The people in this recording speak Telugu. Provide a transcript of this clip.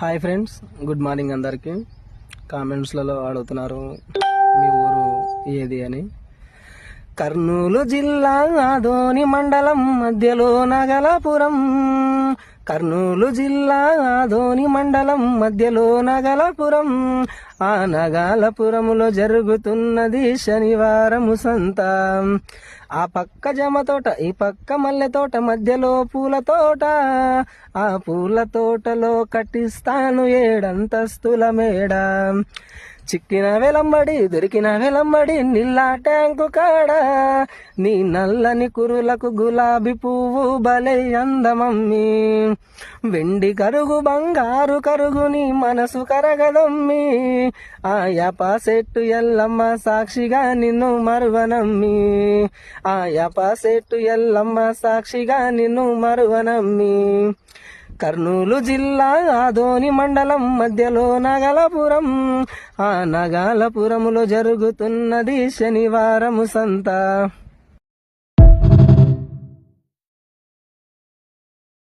హాయ్ ఫ్రెండ్స్ గుడ్ మార్నింగ్ అందరికీ. కామెంట్స్లలో అడుగుతున్నారు మీ ఊరు ఏది అని. కర్నూలు జిల్లా ఆదోని మండలం మధ్యలో నగలాపురం. కర్నూలు జిల్లా ఆదోని మండలం మధ్యలో నగలపురం. ఆ నగాలపురములో జరుగుతున్నది శనివారము సంత. ఆ పక్క జమ తోట ఈ పక్క మల్లె తోట మధ్యలో పూల తోట. ఆ పూల తోటలో కట్టిస్తాను ఏడంతస్తుల మేడ. చిక్కిన వెలంబడి దొరికిన వెలంబడి నిల్లా ట్యాంకు కాడ? నీ నల్లని కురులకు గులాబీ పువ్వు భలే అందమమ్మీ. వెండి కరుగు బంగారు కరుగు నీ మనసు కరగదమ్మి. ఆ యప సెట్టు ఎల్లమ్మ సాక్షిగా నిన్ను మరువనమ్మి. ఆ యప సెట్టు ఎల్లమ్మ సాక్షిగా నిన్ను మరువనమ్మి. కర్నూలు జిల్లా ఆదోని మండలం మధ్యలో నగలపురం. ఆ నగాలపురములో జరుగుతున్నది శనివారము సంత.